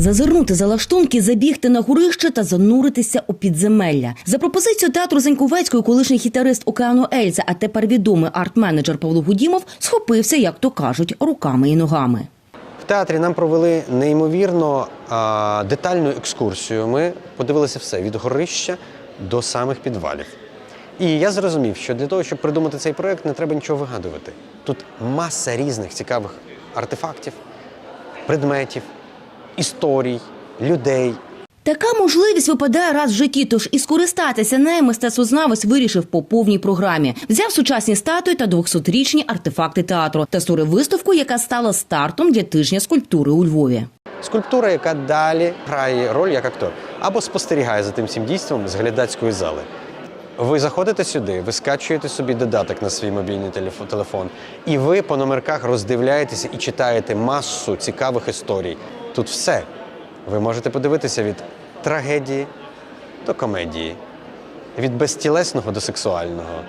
Зазирнути за лаштунки, забігти на горище та зануритися у підземелля. За пропозицією театру Заньковецької, колишній гітарист океану Ельза, а тепер відомий арт-менеджер Павло Гудімов схопився, як то кажуть, руками і ногами. В театрі нам провели неймовірно а, детальну екскурсію. Ми подивилися все від горища до самих підвалів. І я зрозумів, що для того, щоб придумати цей проект, не треба нічого вигадувати. Тут маса різних цікавих артефактів, предметів, історій, людей. Така можливість випадає раз в житті, тож і скористатися нею мистецтвознавець вирішив по повній програмі. Взяв сучасні статуї та 200-річні артефакти театру та створив виставку, яка стала стартом для тижня скульптури у Львові. Скульптура, яка далі грає роль як актор, або спостерігає за тим всім дійством з глядацької зали. Ви заходите сюди, ви скачуєте собі додаток на свій мобільний телефо- телефон, і ви по номерках роздивляєтеся і читаєте масу цікавих історій. Тут все. Ви можете подивитися від трагедії до комедії, від безтілесного до сексуального.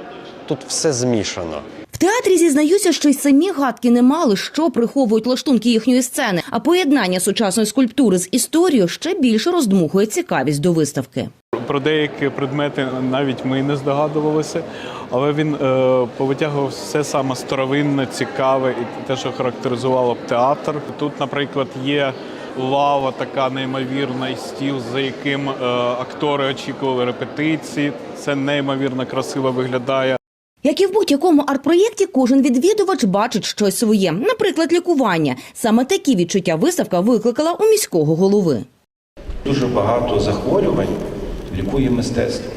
Тут все змішано. В театрі зізнаються, що й самі гадки не мали, що приховують лаштунки їхньої сцени, а поєднання сучасної скульптури з історією ще більше роздмухує цікавість до виставки. Про деякі предмети навіть ми не здогадувалися, але він е, повитягував все саме старовинне, цікаве і те, що характеризувало б театр. Тут, наприклад, є лава, така неймовірна, і стіл, за яким е, актори очікували репетиції. Це неймовірно красиво виглядає. Як і в будь-якому арт-проєкті, кожен відвідувач бачить щось своє, наприклад, лікування. Саме такі відчуття виставка викликала у міського голови. Дуже багато захворювань лікує мистецтво.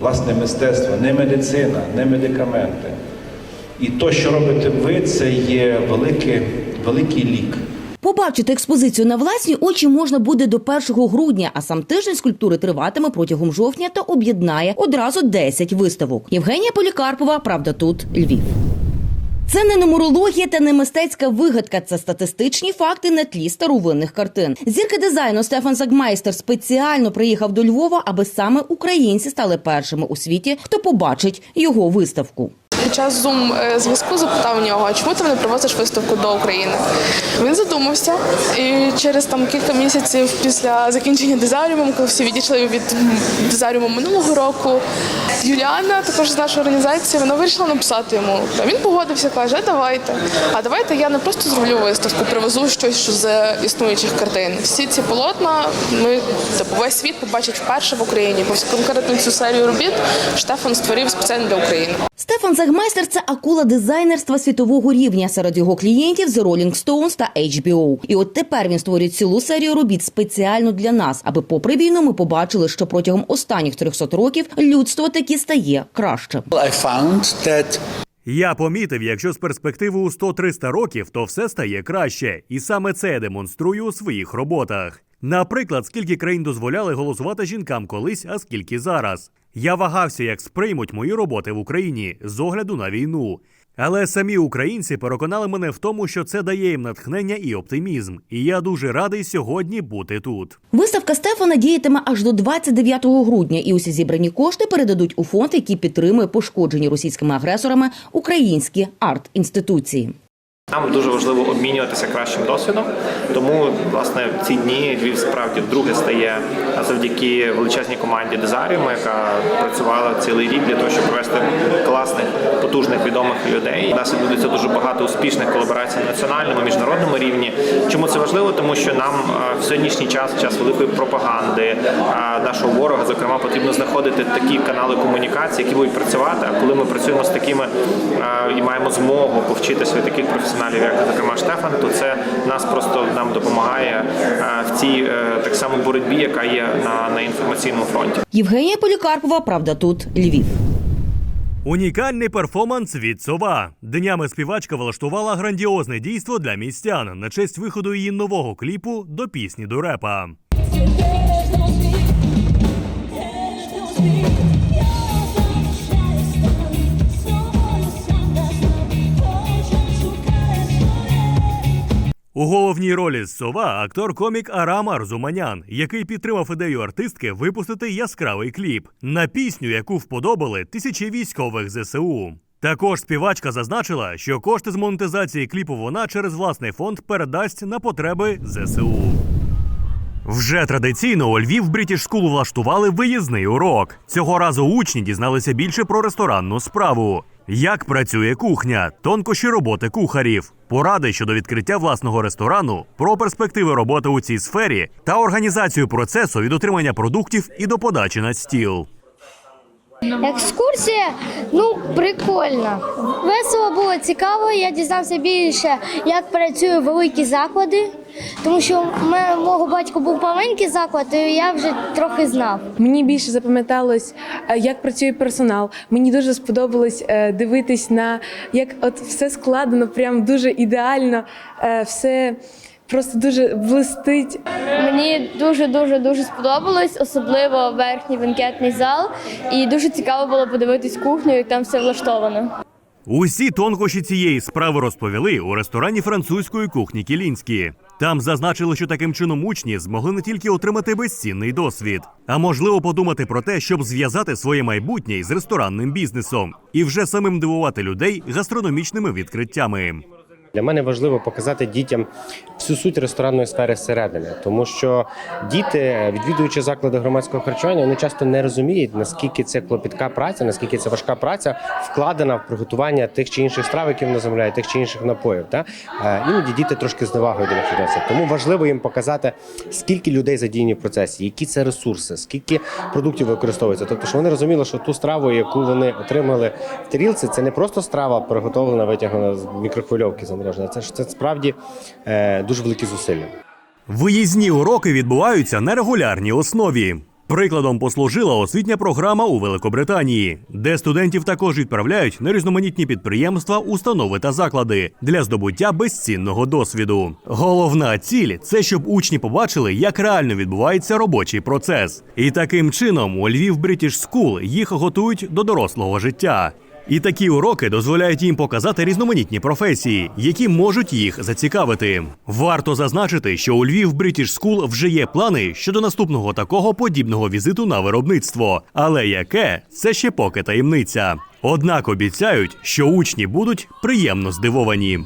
Власне, мистецтво, не медицина, не медикаменти. І то, що робите ви, це є великий, великий лік. Побачити експозицію на власні очі можна буде до 1 грудня, а сам тиждень скульптури триватиме протягом жовтня та об'єднає одразу 10 виставок. Євгенія Полікарпова, правда, тут Львів. Це не нумерологія та не мистецька вигадка. Це статистичні факти на тлі старовинних картин. Зірка дизайну Стефан Загмайстер спеціально приїхав до Львова, аби саме українці стали першими у світі, хто побачить його виставку. Під час зум е, запитав у нього, чому ти не привозиш виставку до України? Він задумався, і через там кілька місяців після закінчення дизаріуму, коли всі відійшли від м, дизаріуму минулого року, Юліана, також з нашої організації, вона вирішила написати йому. Він погодився, каже, давайте. А давайте я не просто зроблю виставку, привезу щось що з існуючих картин. Всі ці полотна ми типу, весь світ побачить вперше в Україні. Бо конкретно цю серію робіт Штефан створив спеціально для України. Стефан Загмайстер це акула дизайнерства світового рівня. Серед його клієнтів The Rolling Stones та HBO. І от тепер він створює цілу серію робіт спеціально для нас, аби попри війну ми побачили, що протягом останніх 300 років людство таки стає кращим. I found that Я помітив, якщо з перспективи у 100-300 років, то все стає краще, і саме це я демонструю у своїх роботах. Наприклад, скільки країн дозволяли голосувати жінкам колись, а скільки зараз. Я вагався, як сприймуть мої роботи в Україні з огляду на війну. Але самі українці переконали мене в тому, що це дає їм натхнення і оптимізм. І я дуже радий сьогодні бути тут. Виставка Стефана діятиме аж до 29 грудня, і усі зібрані кошти передадуть у фонд, який підтримує пошкоджені російськими агресорами українські арт-інституції. Нам дуже важливо обмінюватися кращим досвідом. Тому власне ці дні Львів справді вдруге стає завдяки величезній команді Дезаріуму, яка працювала цілий рік для того, щоб привести класних, потужних, відомих людей. У нас відбудеться дуже багато успішних колаборацій на національному міжнародному рівні. Чому це важливо? Тому що нам е, в сьогоднішній час, час великої пропаганди е, нашого ворога, зокрема, потрібно знаходити такі канали комунікації, які будуть працювати. А коли ми працюємо з такими е, і маємо змогу повчитися від таких професіоналів, як зокрема Штефан, то це нас просто нам допомагає е, в цій е, так само боротьбі, яка є на, на інформаційному фронті. Євгенія Полікарпова, правда, тут Львів. Унікальний перформанс від сова. Днями співачка влаштувала грандіозне дійство для містян на честь виходу її нового кліпу до пісні до репа. У головній ролі сова актор-комік Арам Арзуманян, який підтримав ідею артистки випустити яскравий кліп на пісню, яку вподобали тисячі військових ЗСУ. Також співачка зазначила, що кошти з монетизації кліпу вона через власний фонд передасть на потреби ЗСУ. Вже традиційно у Львів British School влаштували виїзний урок. Цього разу учні дізналися більше про ресторанну справу. Як працює кухня, тонкощі роботи кухарів, поради щодо відкриття власного ресторану, про перспективи роботи у цій сфері та організацію процесу від отримання продуктів і до подачі на стіл. Екскурсія, ну прикольно. Весело було цікаво. Я дізнався більше, як працюють великі заклади, тому що мого батька був маленький заклад, і я вже трохи знав. Мені більше запам'яталось, е, як працює персонал. Мені дуже сподобалось е, дивитись на як от все складено, прям дуже ідеально, е, все просто дуже блистить. Мені дуже дуже дуже сподобалось, особливо верхній бенкетний зал. І дуже цікаво було подивитись кухню, як там все влаштовано. Усі тонкощі цієї справи розповіли у ресторані французької кухні Кілінські. Там зазначили, що таким чином учні змогли не тільки отримати безцінний досвід, а можливо подумати про те, щоб зв'язати своє майбутнє з ресторанним бізнесом і вже самим дивувати людей гастрономічними відкриттями. Для мене важливо показати дітям всю суть ресторанної сфери зсередини, тому що діти, відвідуючи заклади громадського харчування, вони часто не розуміють, наскільки це клопітка праця, наскільки це важка праця вкладена в приготування тих чи інших страв, які вони замовляють, тих чи інших напоїв. Та Е, іноді діти трошки з невагою до них відносяться. Тому важливо їм показати, скільки людей задіяні в процесі, які це ресурси, скільки продуктів використовується. Тобто, що вони розуміли, що ту страву, яку вони отримали в тарілці, це не просто страва приготовлена, витягнена з мікрохвильовки заморожена. Це ж це справді е, дуже великі зусилля. Виїзні уроки відбуваються на регулярній основі. Прикладом послужила освітня програма у Великобританії, де студентів також відправляють на різноманітні підприємства, установи та заклади для здобуття безцінного досвіду. Головна ціль це щоб учні побачили, як реально відбувається робочий процес. І таким чином у Львів British School їх готують до дорослого життя. І такі уроки дозволяють їм показати різноманітні професії, які можуть їх зацікавити. Варто зазначити, що у Львів British School вже є плани щодо наступного такого подібного візиту на виробництво. Але яке це ще поки таємниця. Однак обіцяють, що учні будуть приємно здивовані.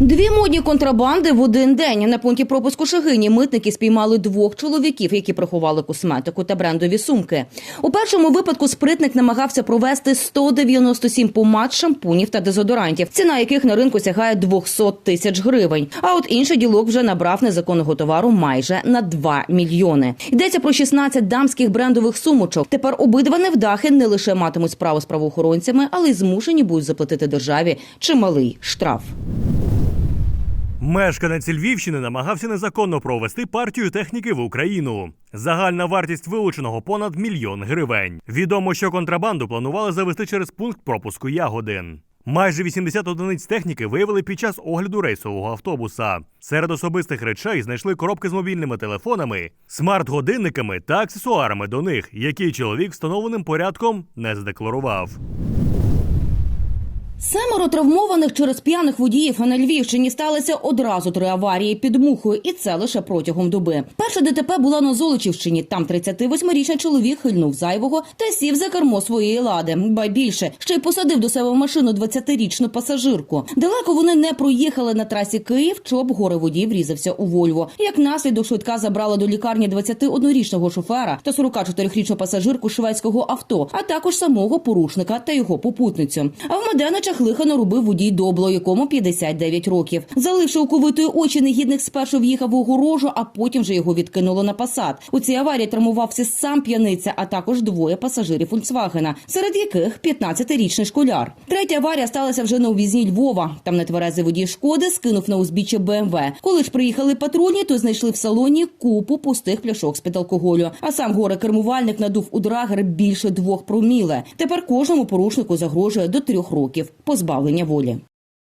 Дві модні контрабанди в один день на пункті пропуску Шегині митники спіймали двох чоловіків, які приховали косметику та брендові сумки. У першому випадку спритник намагався провести 197 помад, шампунів та дезодорантів, ціна яких на ринку сягає 200 тисяч гривень. А от інший ділок вже набрав незаконного товару майже на 2 мільйони. Йдеться про 16 дамських брендових сумочок. Тепер обидва невдахи не лише матимуть справу з правоохоронцями, але й змушені будуть заплатити державі чималий штраф. Мешканець Львівщини намагався незаконно провести партію техніки в Україну. Загальна вартість вилученого понад мільйон гривень. Відомо, що контрабанду планували завести через пункт пропуску Ягодин. Майже 80 одиниць техніки виявили під час огляду рейсового автобуса. Серед особистих речей знайшли коробки з мобільними телефонами, смарт-годинниками та аксесуарами до них, які чоловік встановленим порядком не задекларував. Семеро травмованих через п'яних водіїв на Львівщині сталося одразу три аварії під мухою, і це лише протягом доби. Перша ДТП була на Золочівщині. Там 38-річний чоловік хильнув зайвого та сів за кермо своєї лади. Ба більше ще й посадив до себе в машину 20-річну пасажирку. Далеко вони не проїхали на трасі Київ. Чоп горе водій врізався у Вольво. Як наслідок швидка забрала до лікарні 21-річного шофера та 44-річну пасажирку шведського авто, а також самого порушника та його попутницю. А в Меденичах лиха наробив водій добло, якому 59 років. Заливши оковитої очі, негідник спершу в'їхав у огорожу, а потім вже його відкинуло на посад. У цій аварії травмувався сам п'яниця, а також двоє пасажирів Фольксвагена, серед яких 15-річний школяр. Третя аварія сталася вже на увізні Львова. Там нетверезий водій шкоди скинув на узбіччя БМВ. Коли ж приїхали патрульні, то знайшли в салоні купу пустих пляшок з-під алкоголю. А сам горе кермувальник надув у драгер більше двох проміле. Тепер кожному порушнику загрожує до трьох років позбавлення волі.